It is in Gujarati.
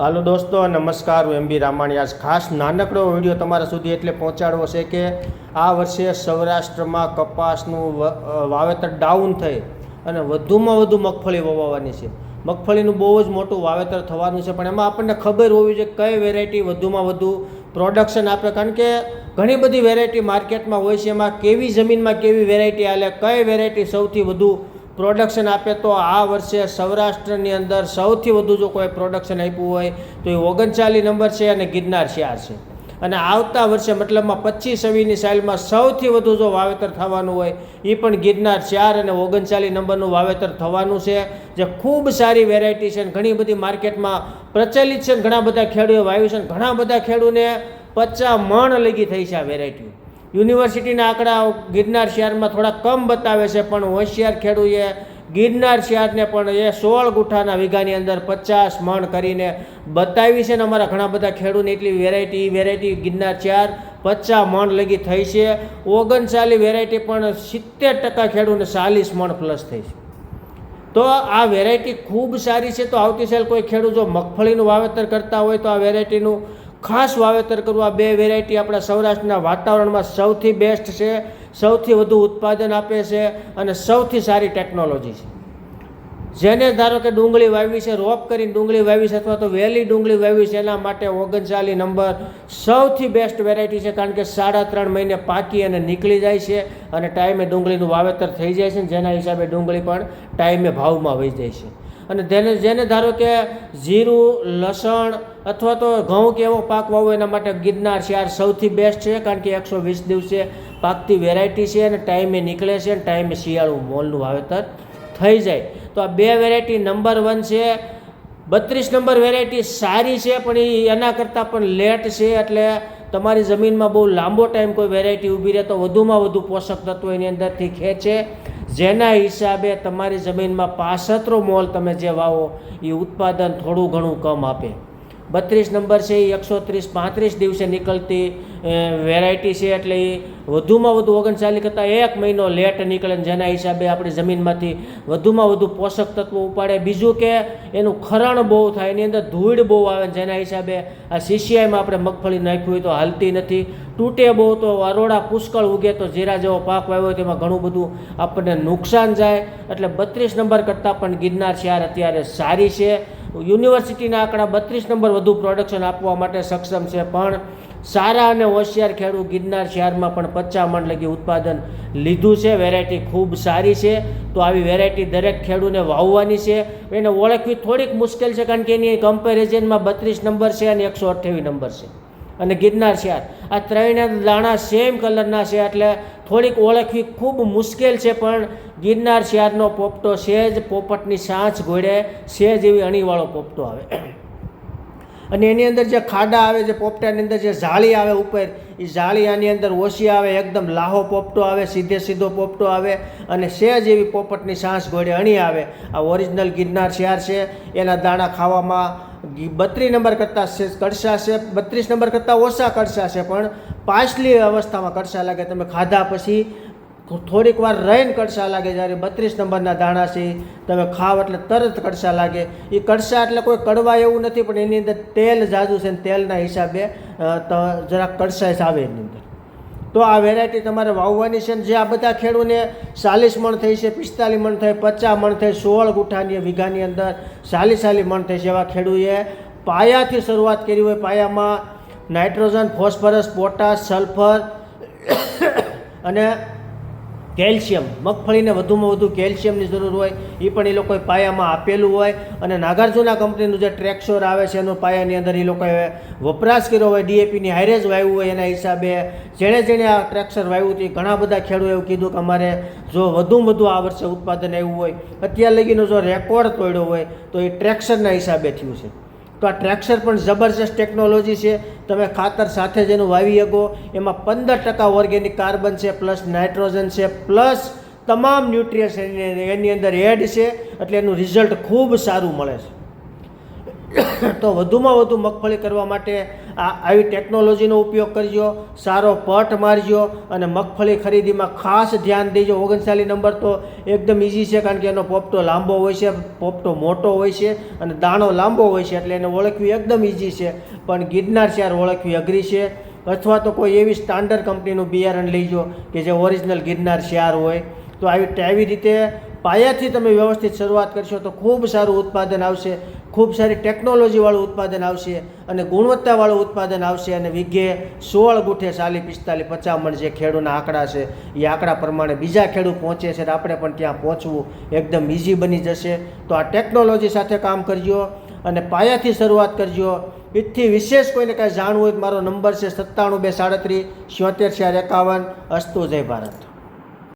હાલો દોસ્તો, નમસ્કાર. હું એમ બી રામાણી. ખાસ નાનકડો વીડિયો તમારા સુધી એટલે પહોંચાડવો છે કે આ વર્ષે સૌરાષ્ટ્રમાં કપાસનું વાવેતર ડાઉન થઈ અને વધુમાં વધુ મગફળી વવાવાની છે. મગફળીનું બહુ જ મોટું વાવેતર થવાનું છે, પણ એમાં આપણને ખબર હોવી જોઈએ કઈ વેરાયટી વધુમાં વધુ પ્રોડક્શન આપે. કારણ કે ઘણી બધી વેરાયટી માર્કેટમાં હોય છે, એમાં કેવી જમીનમાં કેવી વેરાયટી હાલે, કઈ વેરાયટી સૌથી વધુ પ્રોડક્શન આપે તો આ વર્ષે સૌરાષ્ટ્રની અંદર સૌથી વધુ જો કોઈ પ્રોડક્શન આપ્યું હોય, તો એ ઓગણચાલીસ નંબર છે અને ગિરનાર શિયાર છે. અને આવતા વર્ષે મતલબમાં પચીસ છવ્વીસની સાઇલમાં સૌથી વધુ જો વાવેતર થવાનું હોય એ પણ ગિરનાર ચાર અને ઓગણચાલીસ નંબરનું વાવેતર થવાનું છે. જે ખૂબ સારી વેરાયટી છે અને ઘણી બધી માર્કેટમાં પ્રચલિત છે ઘણા બધા ખેડૂએ વાવ્યું છે ઘણા બધા ખેડૂને પચાસ મણ લગી થઈ છે આ વેરાયટી યુનિવર્સિટીના આંકડા ગિરનાર શહેરમાં થોડા કમ બતાવે છે, પણ હોશિયાર ખેડૂએ ગિરનાર શહેરને પણ એ સોળ ગુઠાના વીઘાની અંદર પચાસ મણ કરીને બતાવી છે ને અમારા ઘણા બધા ખેડૂતને એટલી વેરાયટી વેરાયટી ગિરનાર શહેર પચાસ મણ લગી થઈ છે. ઓગણચાલીસ વેરાયટી પણ સિત્તેર ટકા ખેડૂને ચાલીસ મણ પ્લસ થઈ છે. તો આ વેરાયટી ખૂબ સારી છે, તો આવતી સાલ કોઈ ખેડૂત જો મગફળીનું વાવેતર કરતા હોય તો આ વેરાયટીનું ખાસ વાવેતર કરવું આ બે વેરાયટી આપણા સૌરાષ્ટ્રના વાતાવરણમાં સૌથી બેસ્ટ છે, સૌથી વધુ ઉત્પાદન આપે છે અને સૌથી સારી ટેકનોલોજી છે. જેને ધારો કે ડુંગળી વાવી છે, રોપ કરીને ડુંગળી વાવી છે અથવા તો વહેલી ડુંગળી વાવી છે, એના માટે ઓગણચાલી નંબર સૌથી બેસ્ટ વેરાયટી છે કારણ કે સાડા ત્રણ મહિને પાકી અને નીકળી જાય છે અને ટાઈમે ડુંગળીનું વાવેતર થઈ જાય છે જેના હિસાબે ડુંગળી પણ ટાઈમે ભાવમાં વહી જાય છે. અને જેને જેને ધારો કે જીરું, લસણ અથવા તો ઘઉં કે એવો પાક વાવો એના માટે ગિરનાર શિયાર સૌથી બેસ્ટ છે, કારણ કે એકસો વીસ દિવસે પાકતી વેરાયટી છે અને ટાઈમે નીકળે છે અને ટાઈમે શિયાળું મોલનું વાવેતર થઈ જાય. તો આ બે વેરાયટી નંબર વન છે. બત્રીસ નંબર વેરાયટી સારી છે, પણ એ એના કરતાં પણ લેટ છે, એટલે તમારી જમીનમાં બહુ લાંબો ટાઈમ કોઈ વેરાયટી ઊભી રહે તો વધુમાં વધુ પોષક તત્વો એની અંદરથી ખેંચે. જેના હિસાબે તમારી જમીનમાં પાસતરો મોલ તમે જે વાવો, એ ઉત્પાદન થોડું ઘણું કમ આપે. બત્રીસ નંબર છે એ એકસો ત્રીસ પાંત્રીસ દિવસે નીકળતી વેરાયટી છે, એટલે એ વધુમાં વધુ ઓગણચાલીસ કરતાં એક મહિનો લેટ નીકળે જેના હિસાબે આપણી જમીનમાંથી વધુમાં વધુ પોષક તત્વો ઉપાડે. બીજું કે એનું ખરણ બહુ થાય, એની અંદર ધૂળ બહુ આવે જેના હિસાબે આ સીસીઆઈમાં આપણે મગફળી નાખ્યું હોય તો હાલતી નથી. તૂટે બહુ તો અરોડા પુષ્કળ ઉગે તો જીરા જેવો પાક વાવ્યો તેમાં ઘણું બધું આપણને નુકસાન જાય. એટલે બત્રીસ નંબર કરતાં પણ ગિરનાર શિયાર અત્યારે સારી છે. યુનિવર્સિટીના આંકડા બત્રીસ નંબર વધુ પ્રોડક્શન આપવા માટે સક્ષમ છે. પણ સારા અને હોશિયાર ખેડૂત ગિરનાર શહેરમાં પણ પચાસ મણ લગી ઉત્પાદન લીધું છે. વેરાયટી ખૂબ સારી છે. તો આવી વેરાયટી દરેક ખેડૂને વાવવાની છે. એને ઓળખવી થોડીક મુશ્કેલ છે કારણ કે એની કમ્પેરિઝનમાં બત્રીસ નંબર છે અને એકસો અઠ્યાવીસ નંબર છે. અને ગિરનાર શિયાર આ. ત્રણેય દાણા સેમ કલરના છે, એટલે થોડીક ઓળખવી ખૂબ મુશ્કેલ છે, પણ ગિરનાર શિયારનો પોપટો સેજ પોપટની સાંચ ઘોડે સેજ એવી અણીવાળો પોપટો આવે. અને એની અંદર જે ખાડા આવે, જે પોપટાની અંદર જે જાળી આવે ઉપર, એ જાળી આની અંદર ઓછી આવે, એકદમ લાહો પોપટો આવે, સીધે સીધો પોપટો આવે, અને સેજ એવી પોપટની સાંસ ઘોડે અણી આવે. આ ઓરિજિનલ ગિરનાર શિયાર છે, એના દાણા ખાવામાં બત્રીસ નંબર કરતાં કડસા છે, બત્રીસ નંબર કરતાં ઓછા કડસા છે, પણ પાછલી અવસ્થામાં કડસા લાગે તમે ખાધા પછી થોડીક વાર રહીને કડસા લાગે જ્યારે બત્રીસ નંબરના દાણા છે, તમે ખાવ એટલે તરત કડસા લાગે. એ કડસા એટલે કોઈ કડવા એવું નથી, પણ એની અંદર તેલ જાજુ છે ને તેલના હિસાબે જરાક કડસાઈશ આવે એની અંદર. તો આ વેરાયટી તમારે વાવવાની છે જે આ બધા ખેડૂને ચાલીસ મણ થઈ છે, પિસ્તાલીસ મણ થઈ, પચાસ મણ થઈ, સોળ ગુઠાની વીઘાની અંદર ચાલીસ ચાલીસ મણ થઈ છે એવા ખેડૂએ પાયાથી શરૂઆત કરી હોય પાયામાં નાઇટ્રોજન, ફોસ્ફરસ, પોટાશ, સલ્ફર અને કેલ્શિયમ, મગફળીને વધુમાં વધુ કેલ્શિયમની જરૂર હોય એ પણ એ લોકોએ પાયામાં આપેલું હોય. અને નાગાર્જુના કંપનીનું જે ટ્રેક્સોર આવે છે, એનો પાયાની અંદર એ લોકોએ વપરાશ કર્યો હોય, ડીએપીની હાઈરેજ વાવ્યું હોય એના હિસાબે. જેણે જેણે આ ટ્રેક્સર વાવ્યું હતું ઘણા બધા ખેડૂએ એવું કીધું કે અમારે જો વધુમાં વધુ આ વર્ષે ઉત્પાદન આવ્યું હોય, અત્યાર લગીનો જો રેકોર્ડ તોડ્યો હોય, તો એ ટ્રેક્સરના હિસાબે થયું છે. તો આ ટ્રેક્સર પણ જબરજસ્ત ટેકનોલોજી છે. તમે ખાતર સાથે જ એનું વાવી શકો. એમાં પંદર ટકા ઓર્ગેનિક કાર્બન છે પ્લસ નાઇટ્રોજન છે પ્લસ તમામ ન્યુટ્રિયન્સ એની અંદર એડ છે. એટલે એનું રિઝલ્ટ ખૂબ સારું મળે છે. તો વધુમાં વધુ મગફળી કરવા માટે આ આવી ટેકનોલોજીનો ઉપયોગ કરજો, સારો પટ મારજો અને મગફળી ખરીદીમાં ખાસ ધ્યાન દેજો. ઓગણચાલીસ નંબર તો એકદમ ઇઝી છે કારણ કે એનો પોપટો લાંબો હોય છે, પોપટો મોટો હોય છે અને દાણો લાંબો હોય છે એટલે એને ઓળખવી એકદમ ઇઝી છે. પણ ગિરનાર ચાર ઓળખવી અઘરી છે. અથવા તો કોઈ એવી સ્ટાન્ડર્ડ કંપનીનું બિયારણ લઈજો કે જે ઓરિજિનલ ગિરનાર શિયાર હોય. તો આવી આવી રીતે પાયાથી તમે વ્યવસ્થિત શરૂઆત કરશો તો ખૂબ સારું ઉત્પાદન આવશે, ખૂબ સારી ટેકનોલોજીવાળું ઉત્પાદન આવશે અને ગુણવત્તાવાળું ઉત્પાદન આવશે અને વિઘે સોળ ગુઠે ચાલી પિસ્તાલીસ પચામણ જે ખેડૂના આંકડા છે, એ આંકડા પ્રમાણે બીજા ખેડૂત પહોંચે છે આપણે પણ ત્યાં પહોંચવું એકદમ ઇઝી બની જશે. તો આ ટેકનોલોજી સાથે કામ કરજો અને પાયાથી શરૂઆત કરજો. એથી વિશેષ કોઈને કાંઈ જાણવું હોય મારો નંબર છે સત્તાણું બે સાડત્રીસ, છોતેર, ચાર એકાવન. અસ્તુ, જય ભારત.